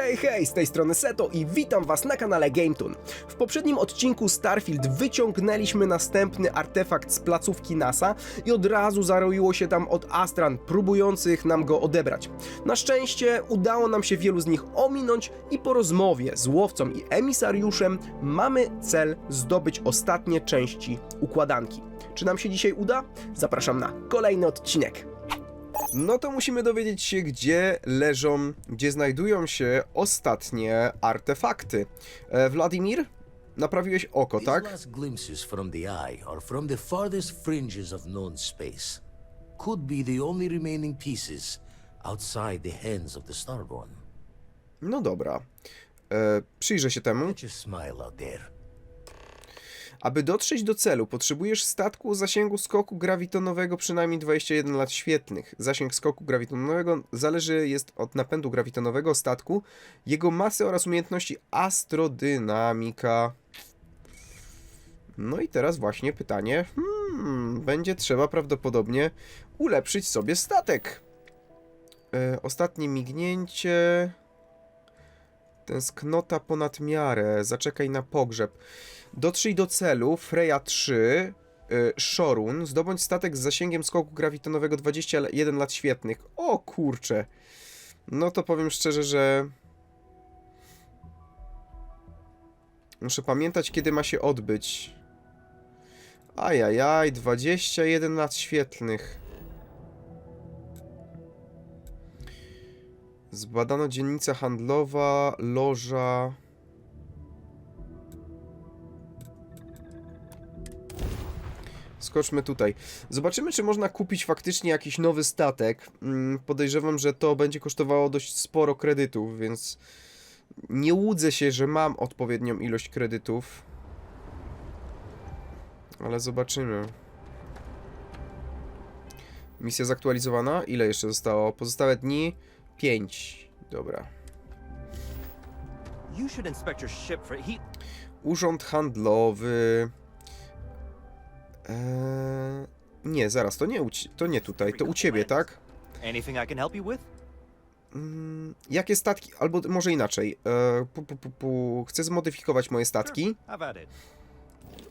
Hej, hej, z tej strony Seto i witam was na kanale GameToon. W poprzednim odcinku Starfield wyciągnęliśmy następny artefakt z placówki NASA i od razu zaroiło się tam od Astran, próbujących nam go odebrać. Na szczęście udało nam się wielu z nich ominąć i po rozmowie z łowcą i emisariuszem mamy cel zdobyć ostatnie części układanki. Czy nam się dzisiaj uda? Zapraszam na kolejny odcinek. No to musimy dowiedzieć się, gdzie leżą, gdzie znajdują się ostatnie artefakty. E, Wladimir, naprawiłeś oko, These tak? last glimpses from the eye are from the farthest fringes of known space. Could be the only remaining pieces outside the hands of the Starborn. No dobra. E, przyjrzę się temu. Your smile out there. Aby dotrzeć do celu, potrzebujesz statku o zasięgu skoku grawitonowego przynajmniej 21 lat świetlnych. Zasięg skoku grawitonowego zależy jest od napędu grawitonowego statku, jego masy oraz umiejętności astrodynamika. No i teraz właśnie pytanie. Hmm, będzie trzeba prawdopodobnie ulepszyć sobie statek. E, ostatnie mignięcie. Tęsknota ponad miarę. Zaczekaj na pogrzeb. Dotrzyj do celu. Freya 3. Y, Shorun. Zdobądź statek z zasięgiem skoku grawitonowego 21 lat świetnych. O kurcze. No to powiem szczerze, że... Muszę pamiętać, kiedy ma się odbyć. Ajajaj, 21 lat świetlnych. Zbadano dzielnica handlowa, loża. Skoczmy tutaj. Zobaczymy, czy można kupić faktycznie jakiś nowy statek. Mm, Podejrzewam, że to będzie kosztowało dość sporo kredytów, więc nie łudzę się, że mam odpowiednią ilość kredytów. Ale zobaczymy. Misja zaktualizowana. Ile jeszcze zostało? Pozostałe dni? 5. Dobra. Urząd handlowy. Eee, nie, zaraz, to nie, u, to nie tutaj, to u ciebie, tak? Mm, jakie statki, albo może inaczej. Eee, pu, pu, pu, pu. Chcę zmodyfikować moje statki.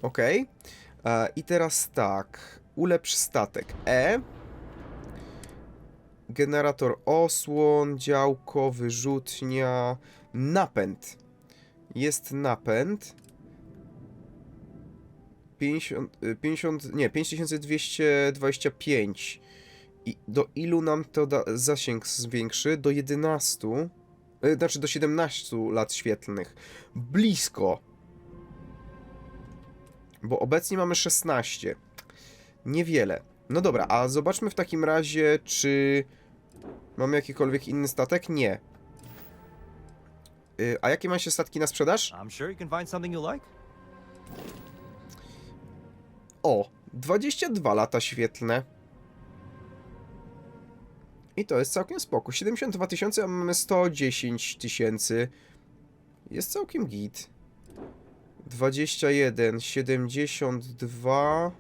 Ok. Eee, I teraz tak. Ulepsz statek. E. Generator osłon, działko, wyrzutnia, napęd. Jest napęd. 50, y, 50 nie, 5225. I do ilu nam to da, zasięg zwiększy? Do 11. y, Znaczy do 17 lat świetlnych. Blisko. Bo obecnie mamy 16. Niewiele. No dobra, a zobaczmy w takim razie, czy mamy jakikolwiek inny statek? Nie. Y, a jakie macie statki na sprzedaż? I'm sure you can find something you like. O, 22 lata świetlne. I to jest całkiem spoko. 72 tysiące, a mamy 110 tysięcy. Jest całkiem git. 21, 72.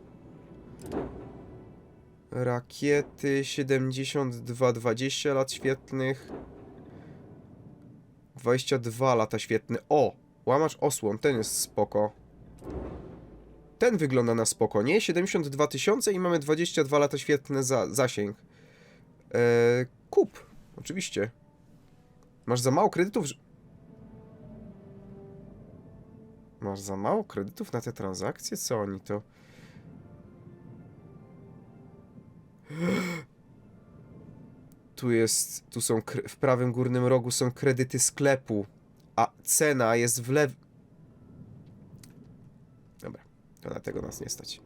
Rakiety 72, 20 lat świetlnych. 22 lata świetne. O! Łamacz osłon, ten jest spoko. Ten wygląda na spoko, nie? 72 tysiące i mamy 22 lata świetne za zasięg. Eee, kup, oczywiście. Masz za mało kredytów. Masz za mało kredytów na te transakcje? Co oni to? Tu jest, tu są, w prawym górnym rogu są kredyty sklepu, a cena jest w lew... To na tego nas nie stać.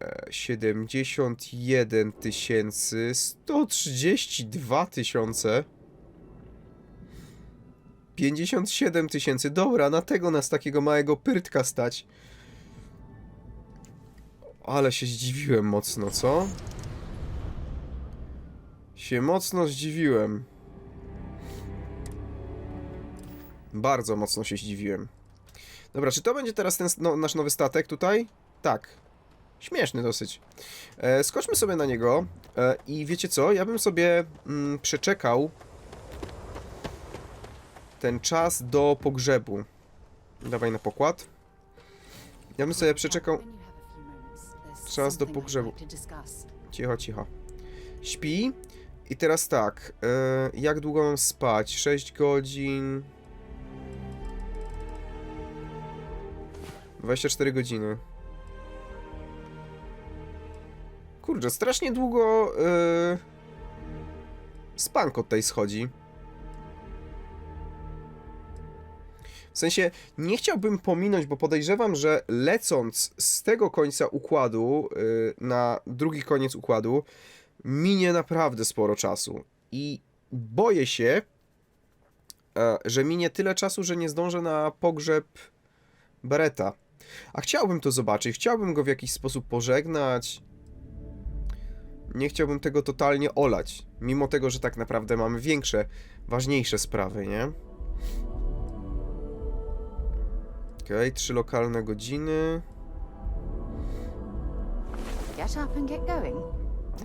E, 71 tysięcy, 132 tysiące, 57 tysięcy, dobra, na tego nas takiego małego pyrtka stać. Ale się zdziwiłem mocno, co? Się mocno zdziwiłem. Bardzo mocno się zdziwiłem. Dobra, czy to będzie teraz ten no, nasz nowy statek tutaj? Tak. Śmieszny dosyć. E, skoczmy sobie na niego e, i wiecie co? Ja bym sobie mm, przeczekał ten czas do pogrzebu. Dawaj na pokład. Ja bym sobie przeczekał... Czas do pogrzebu. Cicho, cicho. Śpi. I teraz tak. E, jak długo mam spać? 6 godzin. 24 godziny. Kurczę, strasznie długo yy, spanko tutaj schodzi. W sensie, nie chciałbym pominąć, bo podejrzewam, że lecąc z tego końca układu yy, na drugi koniec układu, minie naprawdę sporo czasu. I boję się, e, że minie tyle czasu, że nie zdążę na pogrzeb Beretta. A chciałbym to zobaczyć, chciałbym go w jakiś sposób pożegnać. Nie chciałbym tego totalnie olać, mimo tego, że tak naprawdę mamy większe, ważniejsze sprawy, nie? Okej, okay, trzy lokalne godziny.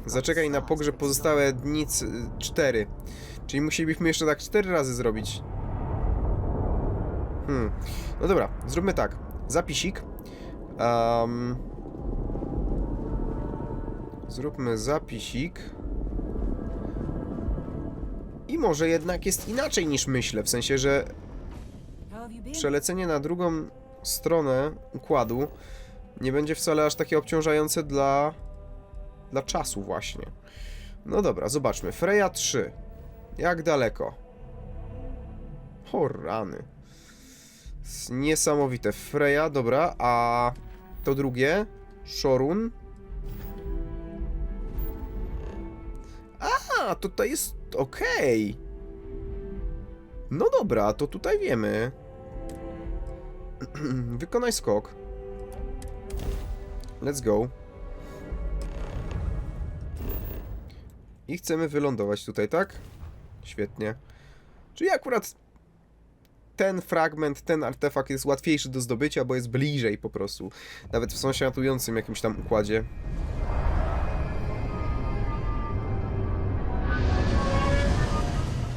Zaczekaj na pogrzeb pozostałe dni c- cztery. Czyli musielibyśmy jeszcze tak cztery razy zrobić. Hmm. No dobra, zróbmy tak. Zapisik. Um, zróbmy zapisik. I może jednak jest inaczej niż myślę, w sensie, że przelecenie na drugą stronę układu nie będzie wcale aż takie obciążające dla, dla czasu właśnie. No dobra, zobaczmy. Freya 3. Jak daleko? O rany. Niesamowite. Freya, dobra, a to drugie? Shorun? A, tutaj jest okej. No dobra, to tutaj wiemy. Wykonaj skok. Let's go. I chcemy wylądować tutaj, tak? Świetnie. Czyli akurat ten fragment, ten artefakt jest łatwiejszy do zdobycia, bo jest bliżej po prostu. Nawet w sąsiadującym jakimś tam układzie.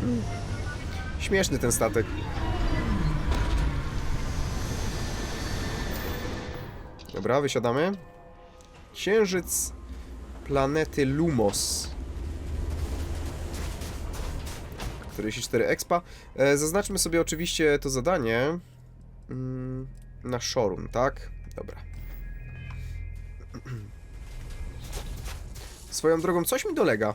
Hmm. Śmieszny ten statek. Dobra, wysiadamy. Księżyc planety Lumos. 44 expa. E, zaznaczmy sobie oczywiście to zadanie mm, na Shorun, tak? Dobra. Swoją drogą, coś mi dolega.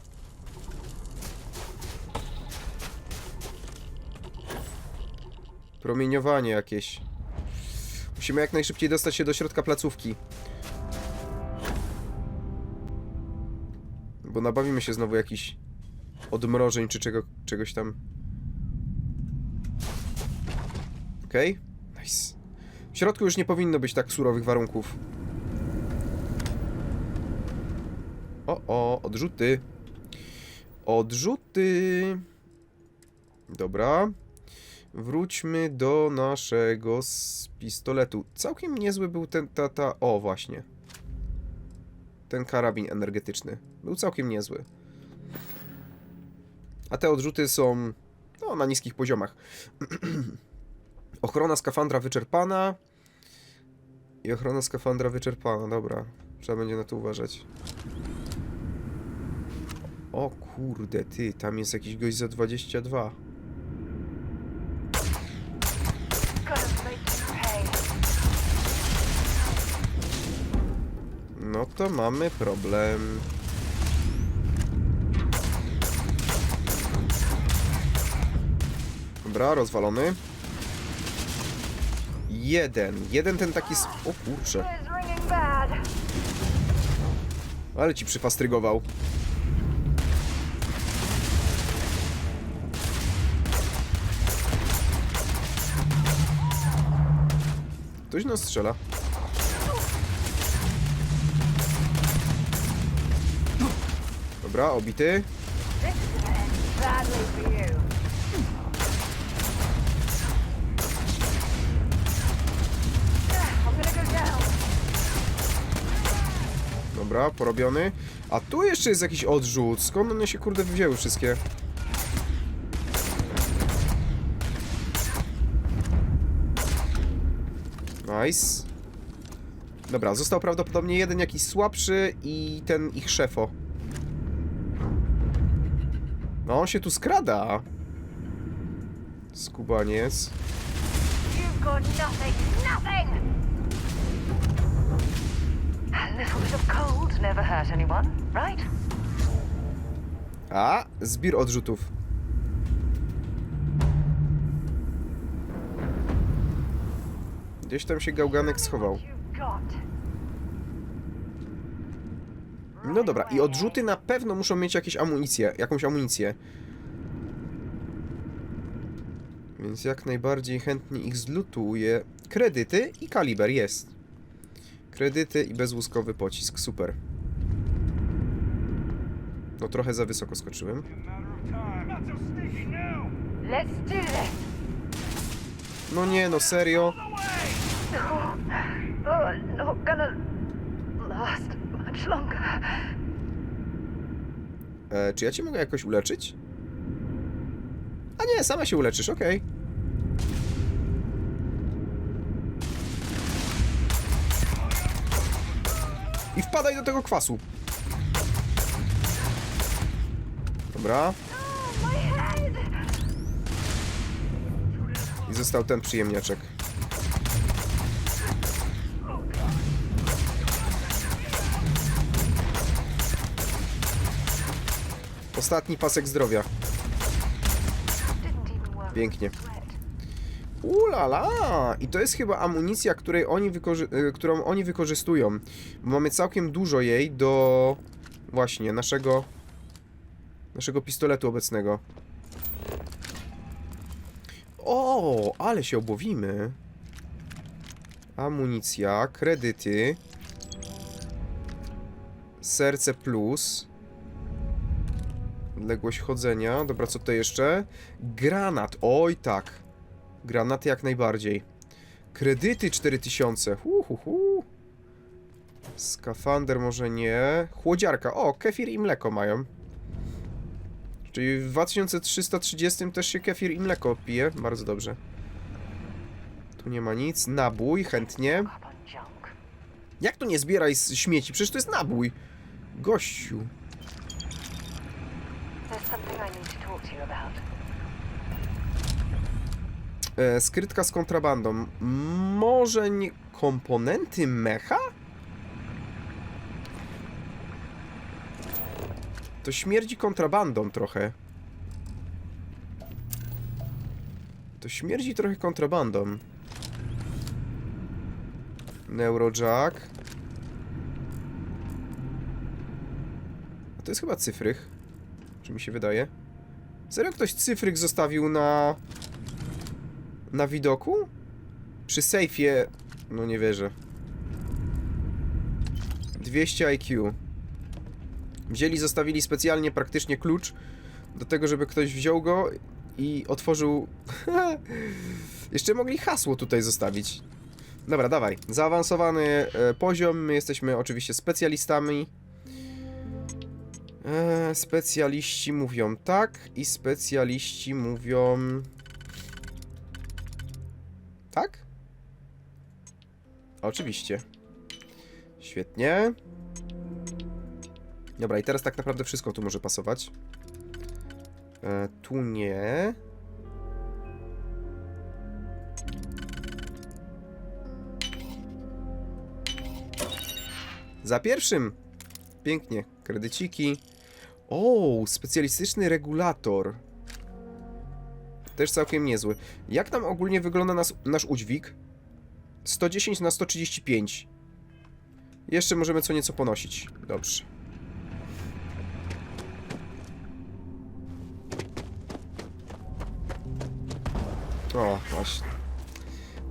Promieniowanie jakieś. Musimy jak najszybciej dostać się do środka placówki. Bo nabawimy się znowu jakiś odmrożeń czy czego, czegoś tam. Okej, okay. nice. W środku już nie powinno być tak surowych warunków. O, o, odrzuty. Odrzuty. Dobra. Wróćmy do naszego pistoletu. Całkiem niezły był ten, ta, ta, o właśnie. Ten karabin energetyczny. Był całkiem niezły. A te odrzuty są, no, na niskich poziomach. ochrona skafandra wyczerpana. I ochrona skafandra wyczerpana, dobra. Trzeba będzie na to uważać. O kurde, ty, tam jest jakiś gość za 22. No to mamy problem. Dobra, rozwalony. Jeden. Jeden ten taki... s- O kurczę. Ale ci przyfastrygował. Ktoś nas strzela. Dobra, obity. Badly for you. Dobra, porobiony. A tu jeszcze jest jakiś odrzut. Skąd one się kurde wzięły wszystkie? Nice. Dobra, został prawdopodobnie jeden jakiś słabszy i ten ich szefo. No, on się tu skrada. Skubaniec. You've got nothing, nothing! A little bit of cold never hurt anyone, right? A, zbir odrzutów. Gdzieś tam się gałganek schował. No dobra, i odrzuty na pewno muszą mieć jakieś amunicję, jakąś amunicję. Więc jak najbardziej chętnie ich zlutuję. Kredyty i kaliber jest. Kredyty i bezłuskowy pocisk, super. No trochę za wysoko skoczyłem. Let's do this! No nie, no serio. Oh, not gonna last much longer. E, czy ja cię mogę jakoś uleczyć? A nie, sama się uleczysz, okej. I wpadaj do tego kwasu. Dobra. I został ten przyjemniaczek. Ostatni pasek zdrowia. Pięknie. Ulala! I to jest chyba amunicja, której oni y, którą oni wykorzystują. Bo mamy całkiem dużo jej do właśnie naszego naszego pistoletu obecnego. O, ale się obłowimy. Amunicja, kredyty. Serce plus. Odległość chodzenia. Dobra, co to jeszcze? Granat. Oj, tak. Granaty jak najbardziej. Kredyty 4000. Hu, hu, hu. Skafander może nie. Chłodziarka. O, kefir i mleko mają. Czyli w 2330 też się kefir i mleko pije. Bardzo dobrze. Tu nie ma nic. Nabój, chętnie. Jak to nie zbieraj z śmieci? Przecież to jest nabój. Gościu. E, skrytka z kontrabandą. Może nie... komponenty mecha? To śmierdzi kontrabandą trochę. To śmierdzi trochę kontrabandą. Neurojack. A to jest chyba cyfrych. Czy mi się wydaje? Serio ktoś cyfrych zostawił na... Na widoku? Przy sejfie... No nie wierzę. 200 IQ. Wzięli, zostawili specjalnie praktycznie klucz do tego, żeby ktoś wziął go i otworzył... Jeszcze mogli hasło tutaj zostawić. Dobra, dawaj. Zaawansowany e, poziom. My jesteśmy oczywiście specjalistami. E, specjaliści mówią tak i specjaliści mówią... Tak? Oczywiście. Świetnie. Dobra, i teraz tak naprawdę wszystko tu może pasować. E, tu nie. Za pierwszym. Pięknie. Kredyciki. O, specjalistyczny regulator. Też całkiem niezły. Jak tam ogólnie wygląda nas, nasz udźwig? 110 na 135. Jeszcze możemy co nieco ponosić. Dobrze. O, właśnie.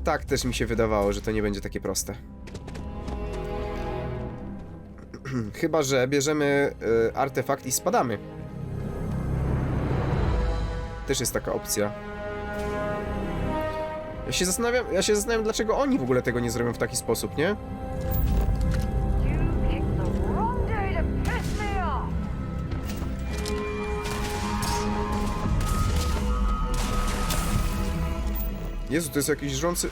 Tak też mi się wydawało, że to nie będzie takie proste. Chyba, że bierzemy y, artefakt i spadamy. Też jest taka opcja. Ja się zastanawiam, ja się zastanawiam, dlaczego oni w ogóle tego nie zrobią w taki sposób, nie? Jezu, to jest jakiś żrący...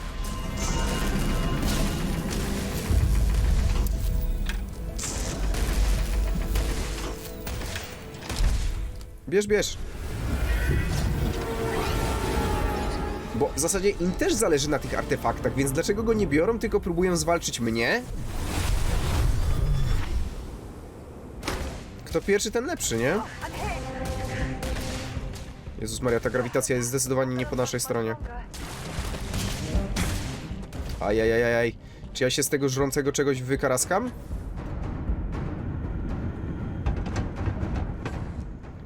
Bierz, bierz! W zasadzie im też zależy na tych artefaktach, więc dlaczego go nie biorą, tylko próbują zwalczyć mnie? Kto pierwszy, ten lepszy, nie? Jezus Maria, ta grawitacja jest zdecydowanie nie po naszej stronie. Ajajajaj. Czy ja się z tego żrącego czegoś wykaraskam?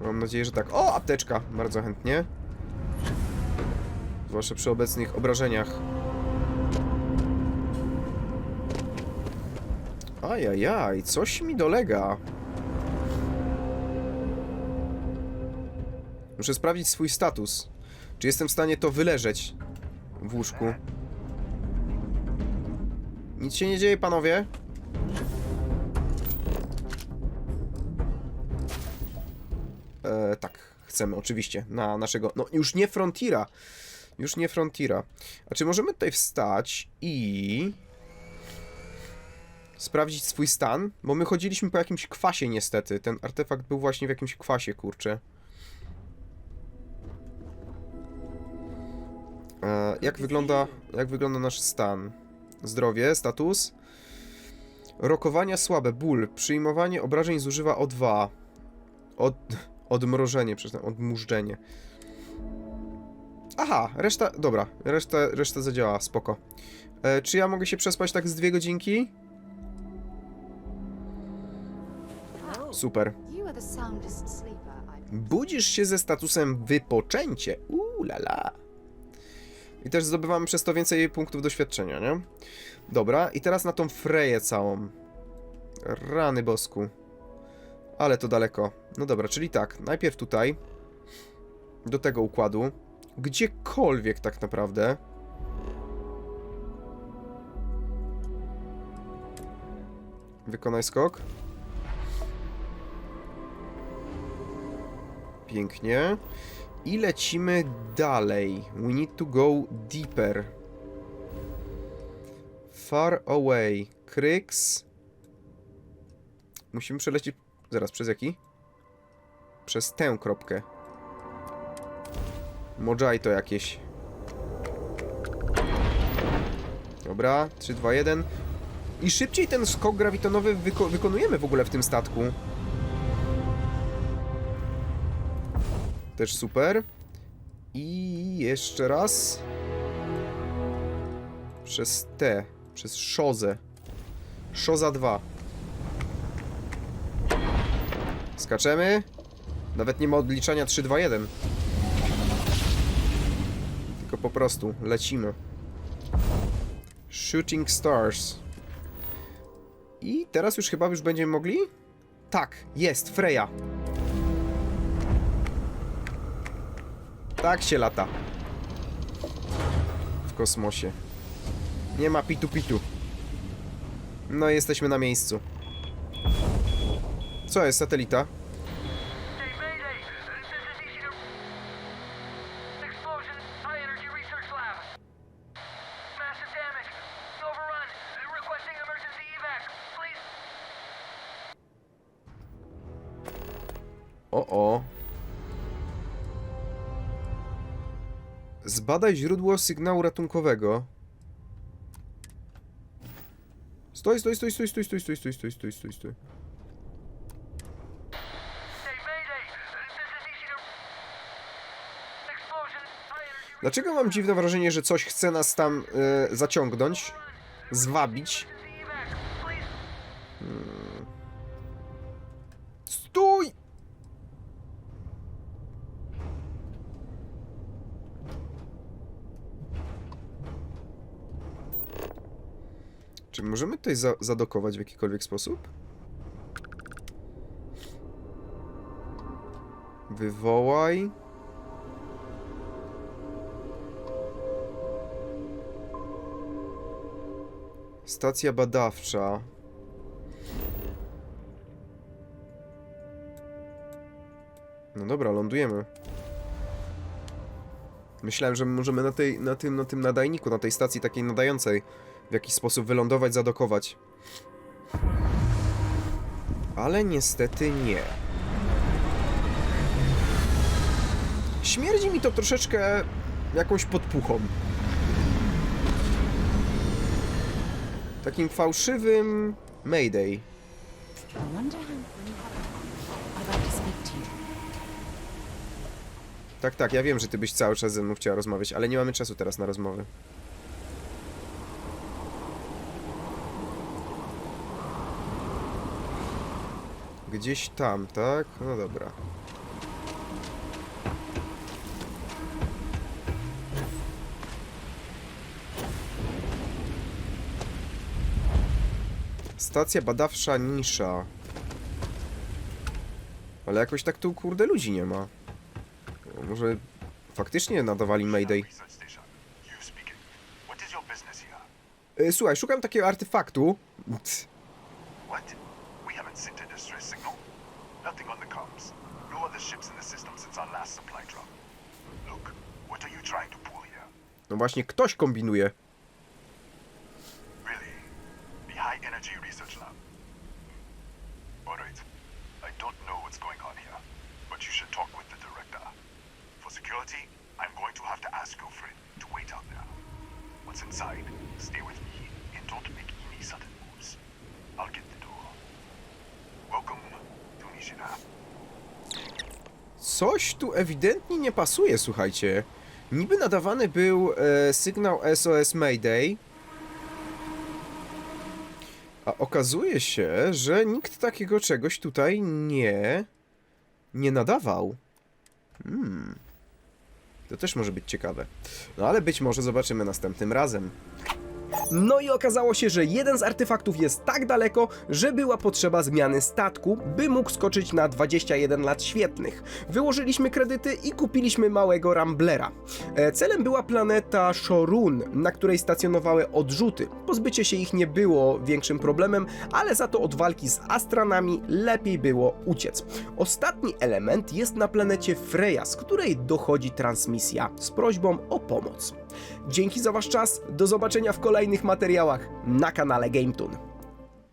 Mam nadzieję, że tak. O, apteczka! Bardzo chętnie. Zwłaszcza przy obecnych obrażeniach. Ajajaj, coś mi dolega. Muszę sprawdzić swój status. Czy jestem w stanie to wyleżeć w łóżku? Nic się nie dzieje, panowie. E, tak, chcemy, oczywiście. Na naszego. No, już nie Frontiera. Już nie Frontiera. A czy możemy tutaj wstać i. Sprawdzić swój stan? Bo my chodziliśmy po jakimś kwasie, niestety. Ten artefakt był właśnie w jakimś kwasie, kurczę. E, jak wygląda, jak wygląda nasz stan? Zdrowie, status. Rokowania słabe, ból, przyjmowanie obrażeń zużywa O2. Od, odmrożenie, przepraszam, odmurzczenie. Aha, reszta, dobra, reszta, reszta zadziała, spoko. E, czy ja mogę się przespać tak z dwie godzinki? Super. Budzisz się ze statusem wypoczęcie. Uuu, la la. I też zdobywamy przez to więcej punktów doświadczenia, nie? Dobra, i teraz na tą freję całą. Rany bosku. Ale to daleko. No dobra, czyli tak, najpierw tutaj. Do tego układu. Gdziekolwiek tak naprawdę. Wykonaj skok. Pięknie. I lecimy dalej. We need to go deeper. Far away. Kryks. Musimy przelecieć... Zaraz, przez jaki? Przez tę kropkę. Mojito jakieś. Dobra, 3, 2, 1. I szybciej ten skok grawitonowy wyko wykonujemy w ogóle w tym statku. Też super. I jeszcze raz. Przez T. Przez Szozę. Szoza 2. Skaczemy. Nawet nie ma odliczania 3, 2, 1. Po prostu lecimy. Shooting Stars. I teraz już chyba już będziemy mogli? Tak, jest, Freya. Tak się lata. W kosmosie. Nie ma pitu-pitu. No jesteśmy na miejscu. Co jest, satelita? Zbadaj źródło sygnału ratunkowego. Stoj, stoj, stoj, stoj, stoj, stoj, stoj, stoj, stoj, stoj, stoj, stoj. Dlaczego mam dziwne wrażenie, że coś chce nas tam e, zaciągnąć, zwabić? Czy możemy tutaj za zadokować w jakikolwiek sposób? Wywołaj. Stacja badawcza. No dobra, lądujemy. Myślałem, że możemy na, tej, na, tym, na tym nadajniku, na tej stacji takiej nadającej w jakiś sposób wylądować, zadokować. Ale niestety nie. Śmierdzi mi to troszeczkę jakąś podpuchą. Takim fałszywym Mayday. Tak, tak, ja wiem, że ty byś cały czas ze mną chciała rozmawiać, ale nie mamy czasu teraz na rozmowy. Gdzieś tam, tak? No dobra. Stacja badawcza Nisza. Ale jakoś tak tu kurde ludzi nie ma. Może faktycznie nadawali Mayday. E, Słuchaj, szukam takiego artefaktu. Ts, What? We haven't sent a distress signal. Nothing on the comms. No other ships in the system since No właśnie, ktoś kombinuje. Coś tu ewidentnie nie pasuje, słuchajcie. Niby nadawany był e, sygnał SOS Mayday. A okazuje się, że nikt takiego czegoś tutaj nie... nie nadawał. Hmm. To też może być ciekawe. No ale być może zobaczymy następnym razem. No i okazało się, że jeden z artefaktów jest tak daleko, że była potrzeba zmiany statku, by mógł skoczyć na 21 lat świetnych. Wyłożyliśmy kredyty i kupiliśmy małego Ramblera. E, Celem była planeta Shorun, na której stacjonowały odrzuty. Pozbycie się ich nie było większym problemem, ale za to od walki z Astranami lepiej było uciec. Ostatni element jest na planecie Freya, z której dochodzi transmisja z prośbą o pomoc. Dzięki za Wasz czas, do zobaczenia w kolejnych materiałach na kanale GameToon.